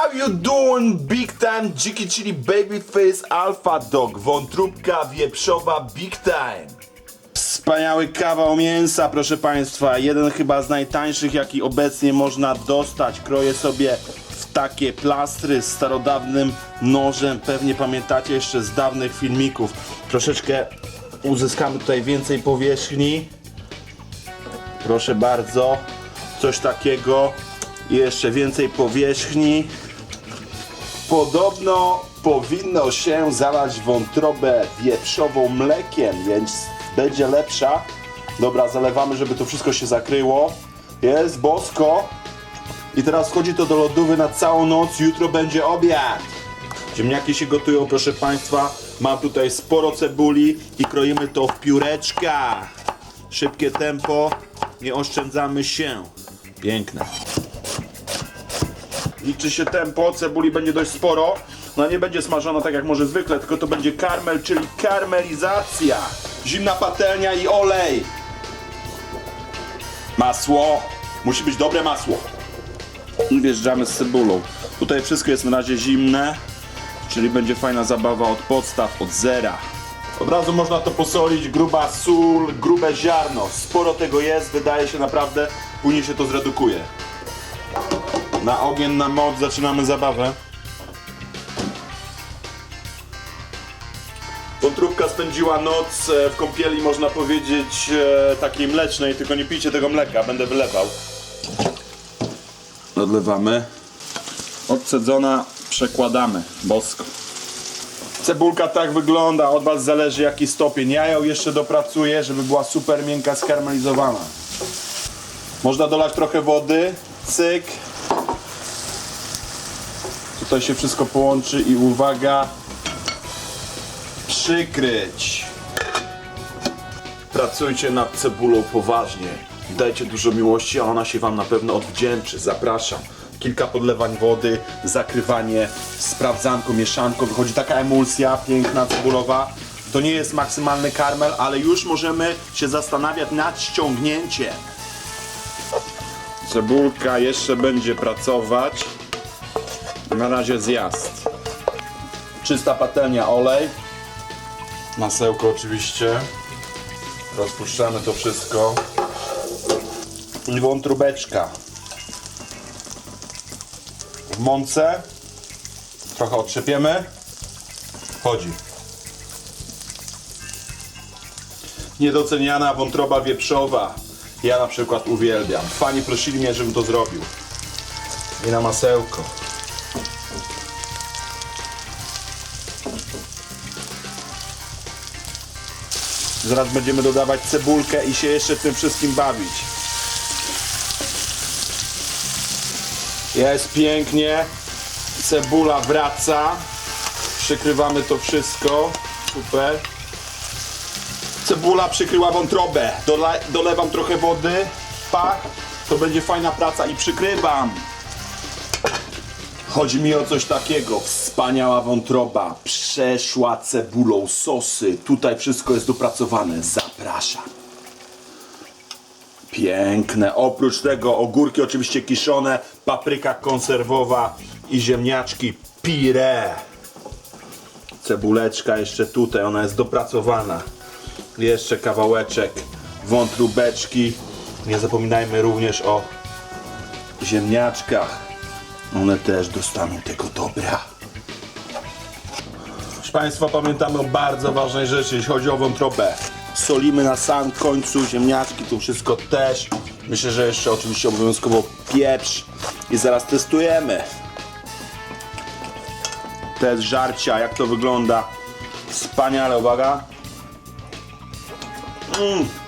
How you doing big time dziki chili babyface alpha dog? Wątróbka wieprzowa big time. Wspaniały kawał mięsa proszę państwa. Jeden chyba z najtańszych jaki obecnie można dostać. Kroję sobie w takie plastry z starodawnym nożem. Pewnie pamiętacie jeszcze z dawnych filmików. Troszeczkę uzyskamy tutaj więcej powierzchni. Proszę bardzo, coś takiego. Jeszcze więcej powierzchni. Podobno powinno się zalać wątrobę wieprzową mlekiem, więc będzie lepsza. Dobra, zalewamy, żeby to wszystko się zakryło. Jest bosko. I teraz wchodzi to do lodówy na całą noc. Jutro będzie obiad. Ziemniaki się gotują, proszę Państwa. Mam tutaj sporo cebuli i kroimy to w pióreczka. Szybkie tempo, nie oszczędzamy się. Piękne. Liczy się tempo, cebuli będzie dość sporo. No nie będzie smażona tak jak może zwykle, tylko to będzie karmel, czyli karmelizacja. Zimna patelnia i olej. Masło. Musi być dobre masło. I wjeżdżamy z cebulą. Tutaj wszystko jest na razie zimne, czyli będzie fajna zabawa od podstaw, od zera. Od razu można to posolić, gruba sól, grube ziarno. Sporo tego jest, wydaje się naprawdę, później się to zredukuje. Na ogień, na moc zaczynamy zabawę. Wątróbka spędziła noc e, w kąpieli, można powiedzieć, e, takiej mlecznej, tylko nie pijcie tego mleka, będę wylewał. Odlewamy. Odcedzona przekładamy, bosko. Cebulka tak wygląda, od Was zależy jaki stopień. Ja ją jeszcze dopracuję, żeby była super miękka, skarmelizowana. Można dolać trochę wody, cyk. Tutaj się wszystko połączy i uwaga, przykryć. Pracujcie nad cebulą poważnie. Dajcie dużo miłości, a ona się Wam na pewno odwdzięczy. Zapraszam. Kilka podlewań wody, zakrywanie, sprawdzanką, mieszanką. Wychodzi taka emulsja piękna, cebulowa. To nie jest maksymalny karmel, ale już możemy się zastanawiać nad ściągnięciem. Cebulka jeszcze będzie pracować. Na razie zjazd. Czysta patelnia, olej. Masełko oczywiście. Rozpuszczamy to wszystko. I wątróbeczka. W mące. Trochę otrzepiemy. Chodzi. Niedoceniana wątroba wieprzowa. Ja na przykład uwielbiam. Fani prosili mnie, żebym to zrobił. I na masełko. Zaraz będziemy dodawać cebulkę i się jeszcze tym wszystkim bawić. Jest pięknie. Cebula wraca. Przykrywamy to wszystko. Super. Cebula przykryła wątrobę. Dola dolewam trochę wody. Pach. To będzie fajna praca i przykrywam. Chodzi mi o coś takiego. Wspaniała wątroba. Przeszła cebulą sosy. Tutaj wszystko jest dopracowane. Zapraszam. Piękne. Oprócz tego ogórki oczywiście kiszone, papryka konserwowa i ziemniaczki pire. Cebuleczka jeszcze tutaj, ona jest dopracowana. Jeszcze kawałeczek wątróbeczki. Nie zapominajmy również o ziemniaczkach. One też dostaną tego dobra. Proszę Państwa, pamiętamy o bardzo ważnej rzeczy, jeśli chodzi o wątrobę. Solimy na samym końcu, ziemniaczki, to wszystko też. Myślę, że jeszcze oczywiście obowiązkowo pieprz. I zaraz testujemy. Test żarcia, jak to wygląda. Wspaniale, uwaga. Mm.